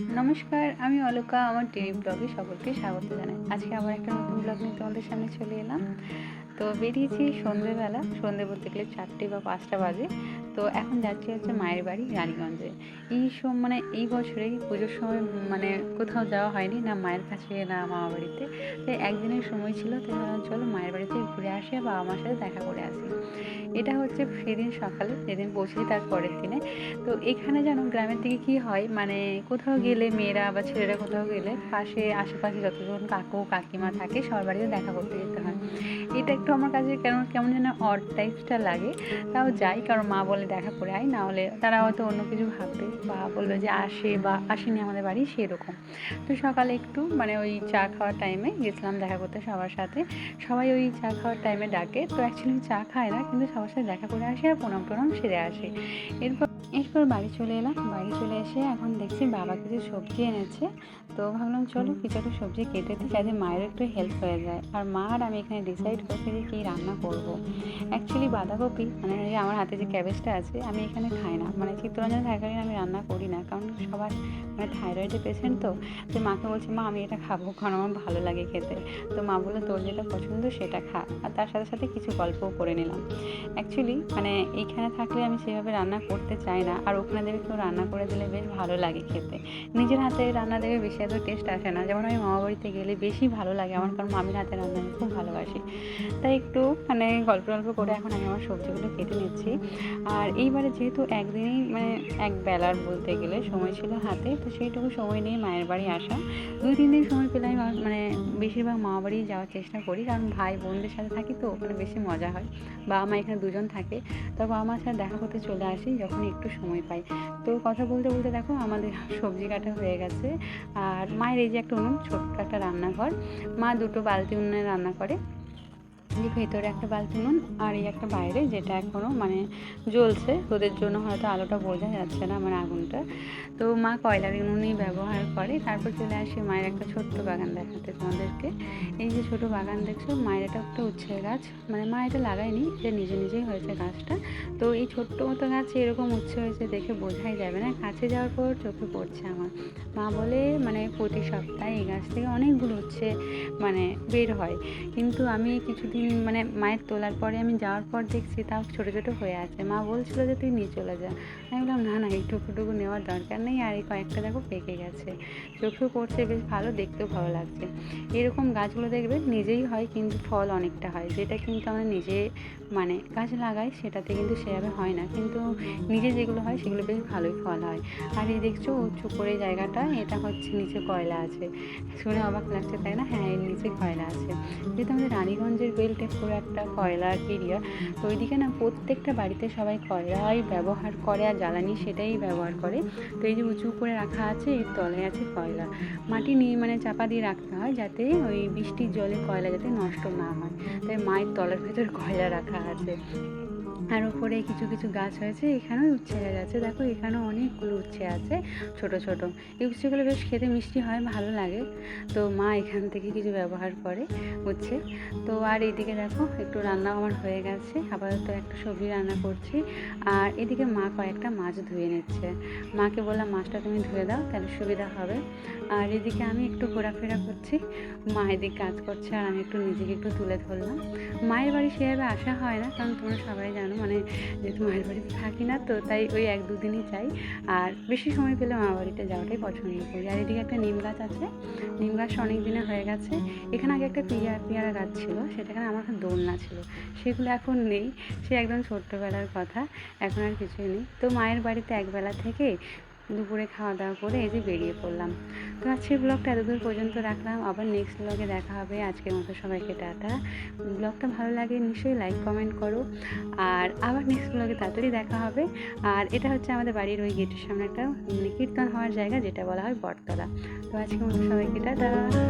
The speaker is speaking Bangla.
নমস্কার, আমি অলকা, আমার টিভি ব্লগে সকলকে স্বাগত জানাই। আজকে আবার একটা নতুন ব্লগ নিয়ে তোমাদের সামনে চলে এলাম। তো বেরিয়েছি সন্ধেবেলা, সন্ধে বলতে গেলে চারটে বা পাঁচটা বাজে। তো এখন যাচ্ছি হচ্ছে মায়ের বাড়ি রানীগঞ্জে। এই সব মানে এই বছরে পুজোর সময় মানে কোথাও যাওয়া হয়নি, না মায়ের কাছে, না মামা বাড়িতে। তো একদিনের সময় ছিল, তো চলো মায়ের বাড়িতে ঘুরে আসি বাবা মার সাথে দেখা করে আসি। এটা হচ্ছে সেদিন সকালে যেদিন পৌঁছেছি তার পরের দিনে। তো এখানে যেন গ্রামের দিকে কি হয় মানে কোথাও গেলে মেয়েরা বা ছেলেরা কোথাও গেলে পাশে, আশেপাশে যতজন কাকু, কাকিমা থাকে, সবার বাড়িতে দেখা করতে যেতে হয়। এটা একটু আমার কাছে কেন, কেমন যেন অড টাইপসটা লাগে। তাও যাই, কারণ মা বলে দেখা করে আয়, নাহলে তারা হয়তো অন্য কিছু ভাববে বা বলবে যে আসে বা আসেনি আমাদের বাড়ি, সেরকম। তো সকালে একটু মানে ওই চা খাওয়ার টাইমে গেছিলাম দেখা করতে সবার সাথে। সবাই ওই চা খাওয়ার টাইমে ডাকে। তো অ্যাকচুয়ালি চা খায় না, কিন্তু সবার সাথে দেখা করে আসে আর প্রণাম প্রণাম সেরে আসে। এরপর এরপর বাড়ি চলে এলাম। বাড়ি চলে এসে এখন দেখছি বাবা কিছু সবজি এনেছে। তো ভাবলাম, চলো কিছু একটা সবজি কেটে দিই, যাতে মায়ের একটু হেল্প হয়ে যায়। আর মা আর আমি এখানে ডিসাইড করছি যে কী রান্না করব। অ্যাকচুয়ালি বাঁধাকপি মানে যে আমার হাতে যে ক্যাবেজটা আছে, আমি এখানে খাই না। মানে চিত্তরঞ্জন থাকালীন আমি রান্না করি না। কারণ সবার মানে থাইরয়েডের পেশেন্ট তো তো মাকে বলছি, মা, আমি এটা খাব কারণ আমার ভালো লাগে খেতে। তো মা বলল, তোর যেটা পছন্দ সেটা খা। আর তার সাথে সাথে কিছু গল্পও করে নিলাম। অ্যাকচুয়ালি মানে এইখানে থাকলে আমি সেভাবে রান্না করতে চাই না আর ওখানে দেবে কেউ রান্না করে দিলে বেশ ভালো লাগে খেতে। নিজের হাতে রান্না দেখে বেশি এত টেস্ট আসে না। যেমন আমি মামা বাড়িতে গেলে বেশি ভালো লাগে আমার, কারণ মামির হাতে রান্না আমি খুব ভালোবাসি। তাই একটু মানে গল্প গল্প করে এখন আমি আমার সবজিগুলো কেটে নিচ্ছি। আর এইবারে যেহেতু একদিনেই মানে এক বেলার বলতে গেলে সময় ছিল হাতে, তো সেইটুকু সময় নিয়ে মায়ের বাড়ি আসা। দুই, তিন দিন সময় পেলে আমি মানে বেশিরভাগ মামা বাড়ি যাওয়ার চেষ্টা করি। কারণ ভাই বোনদের সাথে থাকি তো, ওখানে বেশি মজা হয়। বাবা মা এখানে দুজন থাকে। তো বাবা মার সাথে দেখা করতে চলে আসি। যখন একটু সময় পাই। তো কথা বলতে বলতে দেখো আমাদের সবজি কাটা হয়ে গেছে। আর মায়ের এই যে একটা উনুন, ছোট্ট একটা রান্নাঘর। মা দুটো বালতি উনুনে রান্না করে। যে ভেতরে একটা বালতি নুন আর এই একটা বাইরে যেটা এখনও মানে জ্বলছে। রোদের জন্য হয়তো আলোটা বোঝা যাচ্ছে না আমার আগুনটা। তো মা কয়লার উনুনই ব্যবহার করে। তারপর চলে আসে মায়ের একটা ছোট্ট বাগান দেখাতে তোমাদেরকে। এই যে ছোট বাগান দেখছ, মায়ের এটা একটা উচ্ছে গাছ। মানে মা এটা লাগায়নি যে নিজে নিজেই হয়েছে গাছটা। তো এই ছোট্ট মতো গাছে এরকম উচ্ছে হয়েছে দেখে বোঝাই যাবে না। কাছে যাওয়ার পর চোখে পড়ছে আমার। মা বলে মানে প্রতি সপ্তাহে এই গাছ থেকে অনেকগুলো উচ্ছে মানে বের হয়। কিন্তু আমি কিছুদিন মানে মায়ের তোলার পরে আমি যাওয়ার পর দেখছি তাও ছোটো ছোটো হয়ে আছে। মা বলছিল যে, তুই নিয়ে চলে যা। আমি বললাম, না না এইটুকুটুকু নেওয়ার দরকার নেই আর এই কয়েকটা দেখো পেকে গেছে। চোখেও পড়ছে, বেশ ভালো, দেখতেও ভালো লাগছে। এরকম গাছগুলো দেখবে নিজেই হয়, কিন্তু ফল অনেকটা হয়। যেটা কিন্তু আমরা নিজে মানে গাছ লাগাই, সেটাতে কিন্তু সেভাবে হয় না। কিন্তু নিজে যেগুলো হয়, সেগুলো বেশ ভালোই ফল হয়। আর এই দেখছ উঁচু করে জায়গাটা, এটা হচ্ছে নিচে কয়লা আছে। শুনে অবাক লাগছে, তাই না? হ্যাঁ এর নিচে কয়লা আছে। যেহেতু আমাদের রানীগঞ্জের বেল্টে পুরো একটা কয়লার এরিয়া তো ওইদিকে না প্রত্যেকটা বাড়িতে সবাই কয়লাই ব্যবহার করে আর জ্বালানি সেটাই ব্যবহার করে। তো এই যে উঁচু করে রাখা আছে, এর তলায় আছে কয়লা। মাটি নিয়ে মানে চাপা দিয়ে রাখতে হয় যাতে ওই বৃষ্টির জলে কয়লা যাতে নষ্ট না হয়। তাই মায়ের তলার ভেতর কয়লা রাখা আছে। আর উপরে কিছু কিছু গাছ হয়েছে, এখানেও উচ্ছে গাছ। আছে দেখো, এখানেও অনেকগুলো উচ্ছে আছে, ছোট ছোট। এই উচ্ছেগুলো বেশ খেতে মিষ্টি হয়, ভালো লাগে। তো মা এখান থেকে কিছু ব্যবহার করে উচ্ছে। তো আর এদিকে দেখো, একটু রান্না আমার হয়ে গেছে। আপাতত একটা সবজি রান্না করছি। আর এদিকে মা কয়েকটা মাছ ধুয়ে নিচ্ছে। মাকে বললাম, মাছটা তুমি ধুয়ে দাও, তাহলে সুবিধা হবে। আর এদিকে আমি একটু ঘোরাফেরা করছি। মা এদিকে কাজ করছে, আর আমি একটু নিজেকে একটু তুলে ধরলাম। মায়ের বাড়ি সেভাবে আসা হয় না, কারণ তোমরা সবাই জানো মানে যেহেতু মায়ের বাড়িতে থাকি না, তো তাই ওই এক দুদিনই যাই। আর বেশি সময় পেলে মা বাড়িতে যাওয়াটাই পছন্দ করি। আর এদিকে একটা নিম গাছ আছে। নিম গাছ অনেক দিনে হয়ে গেছে। এখানে আগে একটা পেয়ারা পেয়ারা গাছ ছিল, সেটা এখানে আমার একটা দোলনা ছিল। সেগুলো এখন নেই। সে একদম ছোট্টবেলার কথা, এখন আর কিছুই নেই। তো মায়ের বাড়িতে একবেলা থেকে দুপুরে খাওয়া দাওয়া করে এই যে বেরিয়ে পড়লাম। তো আজকের ব্লগটা এতদূর পর্যন্ত রাখলাম। আবার নেক্সট ব্লগে দেখা হবে। আজকের মতো সবাইকে টাটা। ব্লগটা ভালো লাগে নিশ্চয়ই লাইক কমেন্ট করো। আর আবার নেক্সট ব্লগে তাড়াতাড়ি দেখা হবে। আর এটা হচ্ছে আমাদের বাড়ির ওই গেটের সামনে একটা কীর্তন হওয়ার জায়গা, যেটা বলা হয় বটতলা। তো আজকের মতো সবাইকে টাটা।